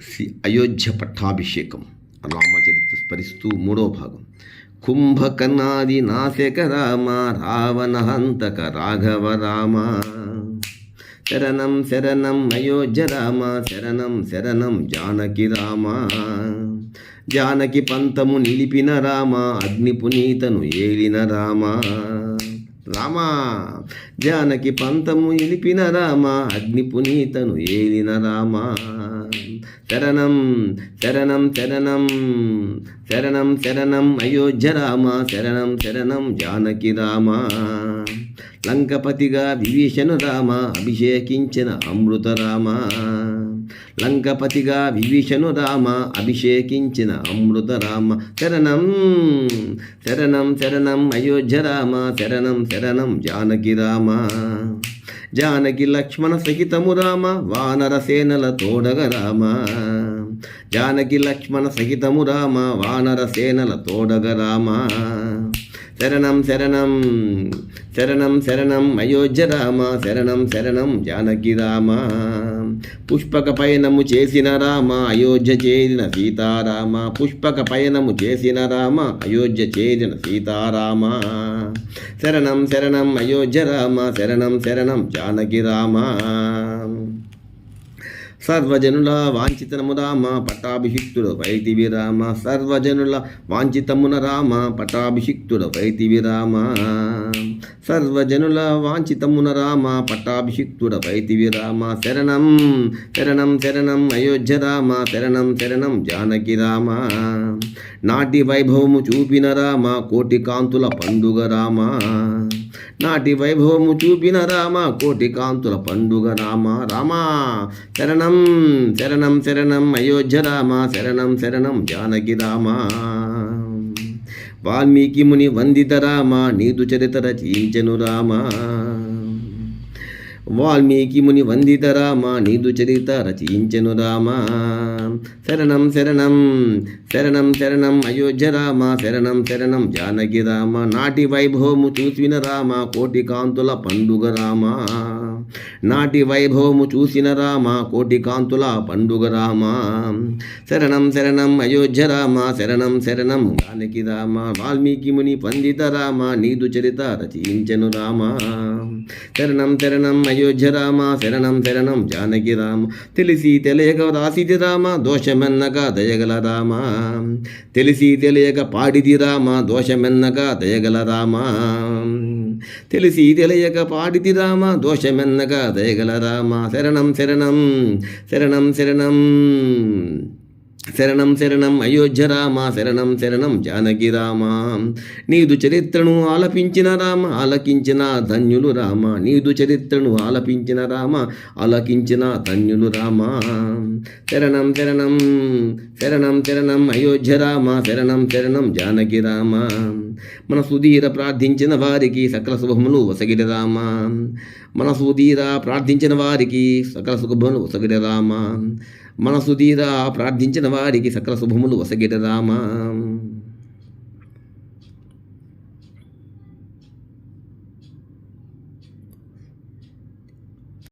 శ్రీ అయోధ్య పట్టాభిషేకం రామచరిత్ర స్మరిస్తూ మూడో భాగం. కుంభకర్ణాది నాశక రామ రావణ హంతక రాఘవ రామ. శరణం శరణం అయోధ్య రామ శరణం శరణం జానకి రామ. జానకి పంతము నిలిపిన రామ అగ్ని పునీతను ఏలిన రామ. రామ జానకి పంతము నిలిపిన రామ అగ్ని పునీతను ఏలిన రామ. శరణం శరణం శరణం. శరణం శరణం అయోధ్య రామ. శరణం శరణం జానకి రామ. లంకపతిగా విభీషణు రామ. అభిషేకించిన అమృత రామ. లంకపతిగా విభీషణు రామ. అభిషేకించిన అమృత రామ. శరణం శరణం శరణం అయోధ్య రామ. శరణం శరణం జానకి రామ. జానకి లక్ష్మణ సహితము రామ వానర సేనల తోడగ రామ జానకి లక్ష్మణ సహితము రామ వానర సేనల తోడగ రామ శరణం శరణం. శరణం శరణం. అయోధ్య రామ శరణం శరణం. జానకి రామ. పుష్పక పయనము చేసిన రామ అయోధ్య చేరిన సీతారామ. పుష్పక పయనము చేసిన రామ అయోధ్య చేరిన సీతారామ. శరణం శరణం. అయోధ్య రామ శరణం శరణం. జానకి రామ. సర్వజనుల వాంఛితము రామ పట్టాభిషిక్తుడు వైతివి రామ. సర్వజనుల వాంఛితమున రామ పటాభిషిక్తుడు వైతి రామ. సర్వజనుల వాంఛితమున రామ పట్టాభిషిక్తుడ వైతి రామ. శరణం శరణం శరణం అయోధ్య రామ. శరణం శరణం జానకి రామ. నాటి వైభవము చూపిన రామ కోటి కాంతుల పండుగ రామ. నాటి వైభవము చూపిన రామ కోటి కాంతుల పండుగ రామ. రామ శరణం శరణం శరణం శరణం అయోధ్య రామ శరణం శరణం జానకి రామ. వాల్మీకి ముని వందిత రామ నీదు చరిత రచించను రామ. వాల్మీకి ముని వందిత రామ నీదు చరిత రచించను రామ. శరణం శరణం శరణం శరణం అయోధ్య రామ శరణం శరణం జానకి రామ. నాటి వైభవము చూసిన రామ కోటి కాంతుల పండుగ రామ. నాటి వైభవము చూసిన రామ కోటి కాంతుల పండుగ రామ. శరణం శరణం అయోధ్య రామ శరణం శరణం జానకి రామ వాల్మీకి ముని పండిత రామ నీదు చరిత రచించను రామ. శరణం శరణం అయోధ్య రామ శరణం శరణం జానకి రామ. తెలిసి తెలియక రాసిది రామ దోషమెన్నక దయగల రామ. తెలిసి తెలియక పాడిది రామ దోషమెన్నక దయగల రామ. తెలిసి తెలియక పాడితి రామ దోషమెన్నక దయగల రామ. శరణం శరణం శరణం శరణం. శరణం శరణం అయోధ్య రామ శరణం శరణం జానకి రామ. నీదు చరిత్రను ఆలపించిన రామ ఆలకించిన ధన్యులు రామ. నీదు చరిత్రను ఆలపించిన రామ ఆలకించిన ధన్యులు రామ. శరణం శరణం శరణం శరణం అయోధ్య రామ శరణం శరణం జానకి రామ. మన సుధీర ప్రార్థించిన వారికి సకల శుభములు వసగిరి రామ. మన సుధీర ప్రార్థించిన వారికి సకల శుభములు వసగిరి రామ. మన సుధీర ప్రార్థించిన వారికి సకల శుభములు వసగిట రామ